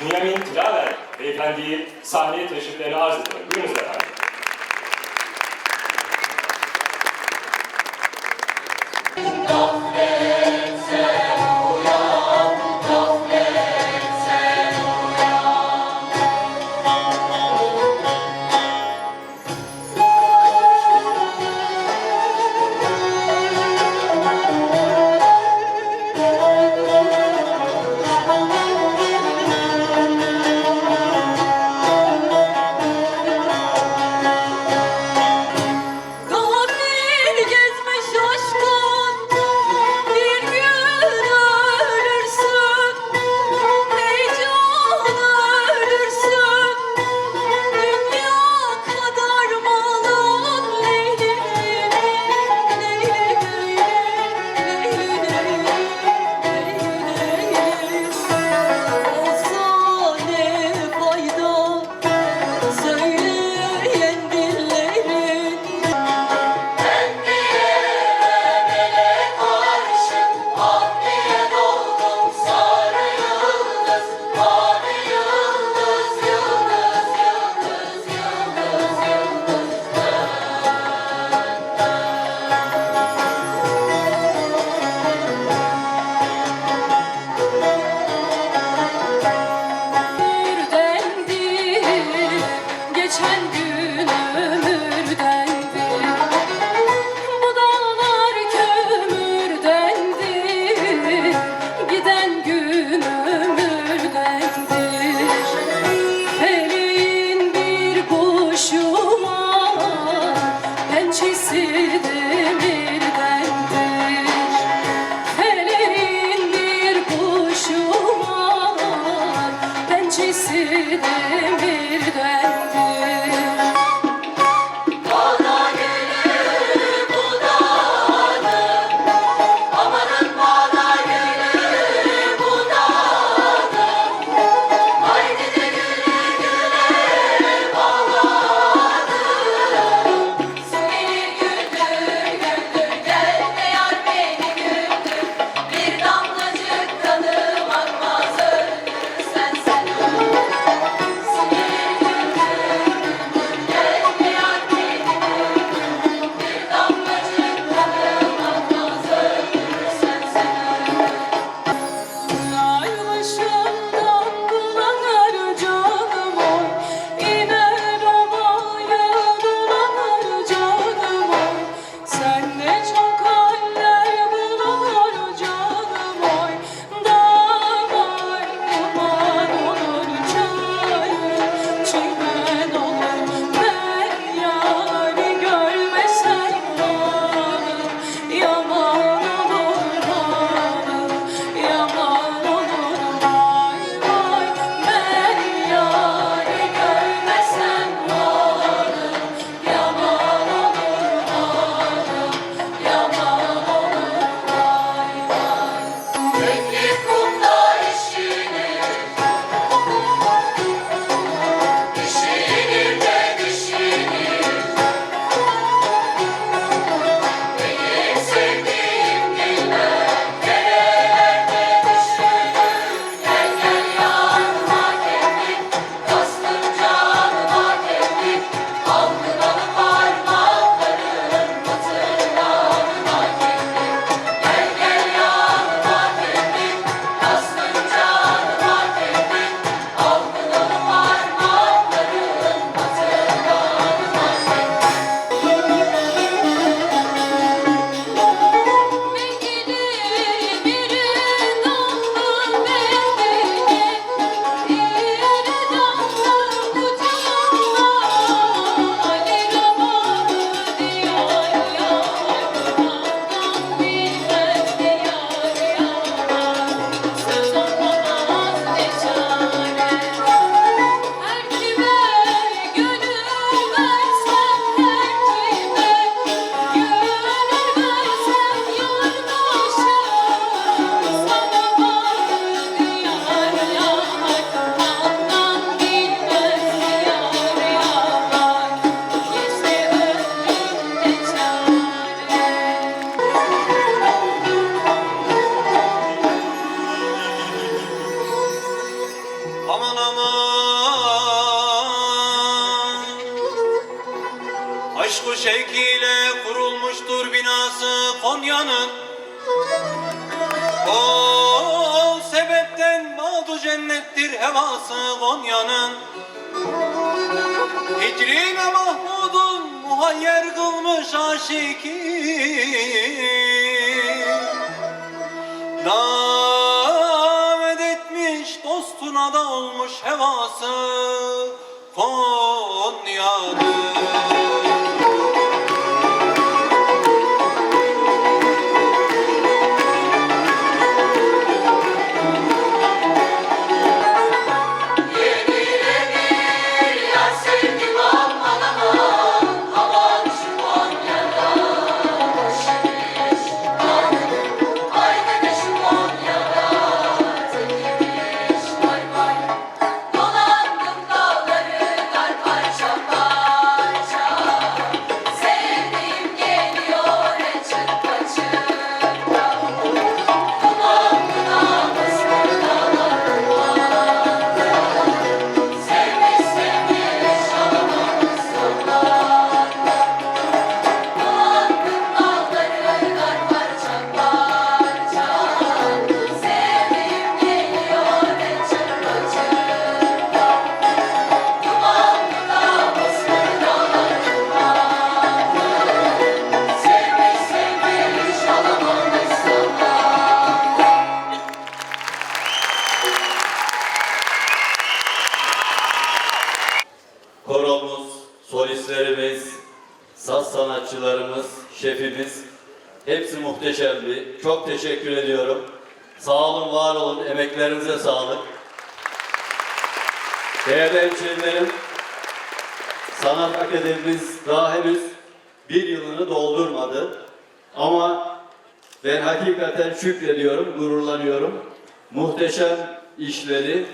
Bünyamin Tilaver beyefendiyi sahneye teşriflerini arz ediyorum. Buyurunuz efendim. Cennettir hevası Konya'nın. Hicrine Mahmud'un muhayyer kılmış aşiki. Davet etmiş dostuna da olmuş hevası Konya'nın şefimiz hepsi muhteşemdi. Çok teşekkür ediyorum. Sağ olun, var olun. Emeklerinize sağlık. Değerli hemşehrilerim, Sanat Akademimiz daha henüz bir yılını doldurmadı. Ama ben hakikaten şükrediyorum, gururlanıyorum. Muhteşem işleri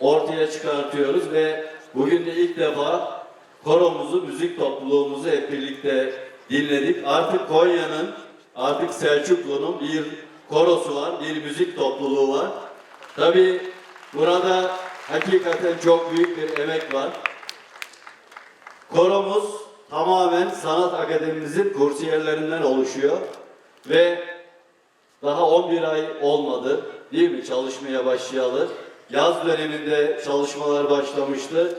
ortaya çıkartıyoruz ve bugün de ilk defa koromuzu, müzik topluluğumuzu hep birlikte dinledik. Artık Konya'nın, artık Selçuklu'nun bir korosu var, bir müzik topluluğu var. Tabii burada hakikaten çok büyük bir emek var. Koromuz tamamen sanat akademimizin kursiyerlerinden oluşuyor ve daha 11 ay olmadı değil mi çalışmaya başlayalı. Yaz döneminde çalışmalar başlamıştı.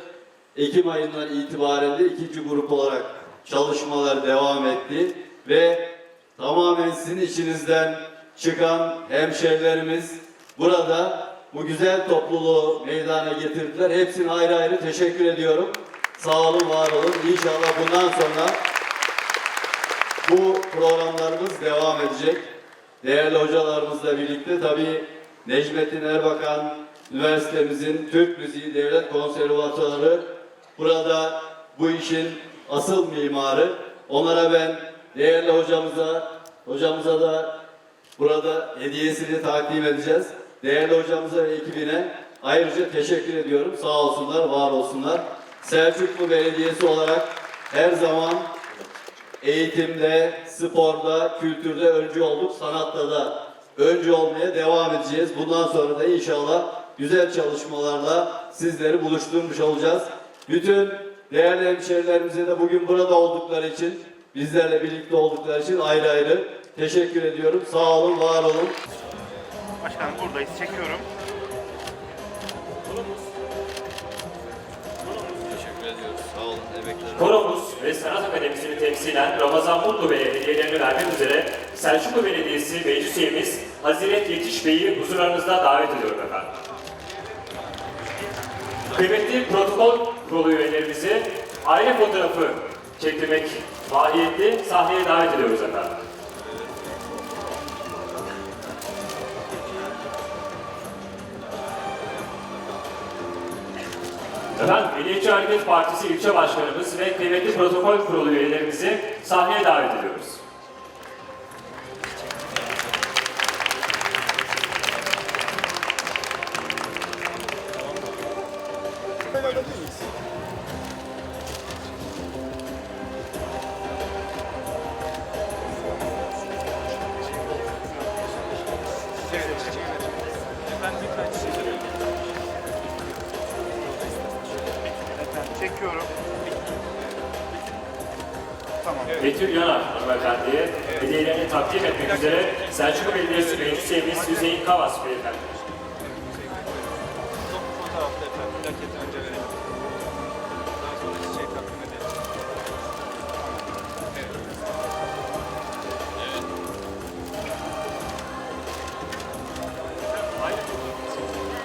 Ekim ayından itibaren de ikinci grup olarak çalışmalar devam etti ve tamamen sizin içinizden çıkan hemşerilerimiz burada bu güzel topluluğu meydana getirdiler. Hepsine ayrı ayrı teşekkür ediyorum. Sağ olun, var olun. İnşallah bundan sonra bu programlarımız devam edecek. Değerli hocalarımızla birlikte tabii Necmettin Erbakan Üniversitemizin Türk Müziği Devlet Konservatuarı burada bu işin asıl mimarı. Onlara ben değerli hocamıza, hocamıza da burada hediyesini takdim edeceğiz. Değerli hocamıza ve ekibine ayrıca teşekkür ediyorum. Sağ olsunlar, var olsunlar. Selçuklu Belediyesi olarak her zaman eğitimde, sporda, kültürde öncü olduk. Sanatta da öncü olmaya devam edeceğiz. Bundan sonra da inşallah güzel çalışmalarla sizleri buluşturmuş olacağız. Bütün değerli hemşehrilerimize de bugün burada oldukları için, bizlerle birlikte oldukları için ayrı ayrı teşekkür ediyorum. Sağ olun, var olun. Başkanım buradayız. Çekiyorum. Teşekkür ediyoruz. Sağ olun, emekleriniz. Koromuz ve Sanat Akademisi'ni temsilen Ramazan Mutlu Bey'e hediyelerini vermek üzere Selçuklu Belediyesi Meclis Üyemiz Haziret Yetiş Bey'i huzurlarınızda davet ediyorum efendim. Kıymetli protokol kurulu üyelerimizi aile fotoğrafı çektirmek mahiyetli sahneye davet ediyoruz efendim. Efendim, Milliyetçi Hareket Partisi ilçe başkanımız ve kıymetli protokol kurulu üyelerimizi sahneye davet ediyoruz. Betül Yanar hanımefendiye hediyelerini takdim etmek üzere Selçuklu Belediyesi Meclis Üyemiz Hüseyin Kavas Beyefendi.